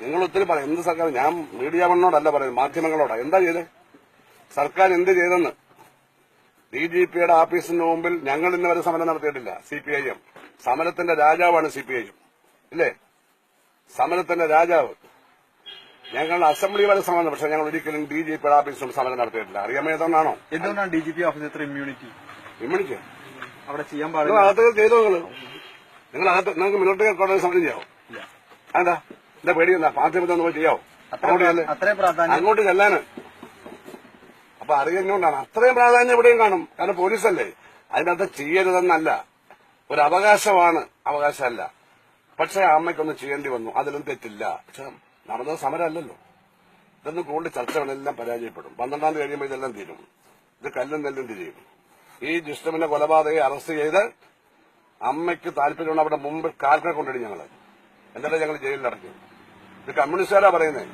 നിങ്ങൾ ഒത്തിരി പറയും എന്ത് സർക്കാർ? ഞാൻ മീഡിയ വണ്ണോടല്ല പറയുന്നത് മാധ്യമങ്ങളോടാ. എന്താ ചെയ്തേ? സർക്കാർ എന്ത് ചെയ്തെന്ന്? ഡി ജി പിയുടെ ഓഫീസിന് മുമ്പിൽ ഞങ്ങൾ ഇന്ന് വരെ സമരം നടത്തിയിട്ടില്ല സി പി ഐ എം സമരത്തിന്റെ രാജാവാണ് സി പി ഐ എം ഇല്ലേ? സമരത്തിന്റെ രാജാവ്. ഞങ്ങൾ അസംബ്ലി വരെ സമരം പക്ഷെ ഞങ്ങൾ ഒരിക്കലും ഡി ജി പിയുടെ ഓഫീസിലും സമരം നടത്തിയിട്ടില്ല. അറിയാമേതൊന്നാണോ എന്തുകൊണ്ടാണ് ഡി ജി പി ഓഫീസ് ഇത്ര ഇമ്മ്യൂണിറ്റി ഇമ്മ്യൂണിറ്റി അവിടെ ചെയ്യാൻ പാടില്ല. അകത്ത് ചെയ്തോ നിങ്ങൾ? നിങ്ങൾ അകത്ത് നിങ്ങൾക്ക് മിലിറ്ററി കോടതി സമരം ചെയ്യാവോ. എന്താ എന്താ പാർട്ടി ഒന്ന് പോയി ചെയ്യാവോ? അങ്ങോട്ട് ചെല്ലാന്. അപ്പൊ അറിയുന്നോണ്ടാണ് അത്രയും പ്രാധാന്യം എവിടെയും കാണും. കാരണം പോലീസല്ലേ. അതിനകത്ത് ചെയ്യരുതെന്നല്ല. ഒരു അവകാശമാണ്. അവകാശമല്ല. പക്ഷെ അമ്മയ്ക്കൊന്നും ചെയ്യേണ്ടി വന്നു. അതിലും തെറ്റില്ല. പക്ഷെ നടന്നത് സമരമല്ലല്ലോ. ഇതൊന്നും കൂടുതൽ ചർച്ചകളെല്ലാം പരാജയപ്പെടും. പന്ത്രണ്ടാം തീയതി കഴിയുമ്പോൾ ഇതെല്ലാം തീരും. ഇത് കല്ലും നെല്ലും തിരിയും. ഈ ജിസ്റ്റമിന്റെ കൊലപാതകയെ അറസ്റ്റ് ചെയ്ത് അമ്മയ്ക്ക് താല്പര്യമുള്ള അവിടെ മുമ്പ് കാൽക്കെ കൊണ്ടിടും ഞങ്ങൾ. എന്നിട്ട് ഞങ്ങൾ ജയിലിൽ അടയ്ക്കും ഇത് കമ്മ്യൂണിസ്റ്റുകാരാ പറയുന്നത്